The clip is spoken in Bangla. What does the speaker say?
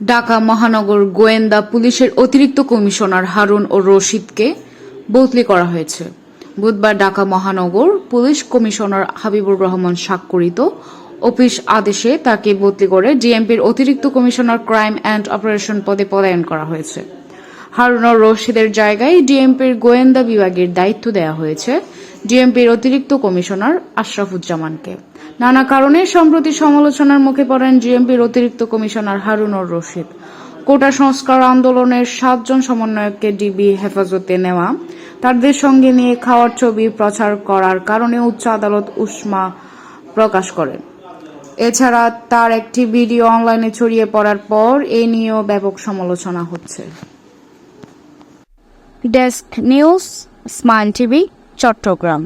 ঢাকা মহানগর গোয়েন্দা পুলিশের অতিরিক্ত কমিশনার হারুন ও রশিদকে বদলি করা হয়েছে। বুধবার ঢাকা মহানগর পুলিশ কমিশনার হাবিবুর রহমান স্বাক্ষরিত অফিস আদেশে তাকে বদলি করে ডিএমপির অতিরিক্ত কমিশনার ক্রাইম অ্যান্ড অপারেশন পদে পদায়ন করা হয়েছে। হারুন রশিদের জায়গায় ডিএমপির গোয়েন্দা বিভাগের দায়িত্ব দেওয়া হয়েছে ডিএমপির অতিরিক্ত কমিশনার আশরাফুজ্জামানকে। নানা কারণে সম্প্রতি সমালোচনার মুখে পড়েন ডিএমপির অতিরিক্ত কমিশনার হারুন রশিদ। কোটা সংস্কার আন্দোলনের সাতজন সমন্বয়ককে ডিবি হেফাজতে নেওয়া, তাদের সঙ্গে নিয়ে খাওয়ার ছবি প্রচার করার কারণে উচ্চ আদালত উষ্মা প্রকাশ করেন। এছাড়া তার একটি ভিডিও অনলাইনে ছড়িয়ে পড়ার পর এ নিয়েও ব্যাপক সমালোচনা হচ্ছে। Desk news Smile TV Chattogram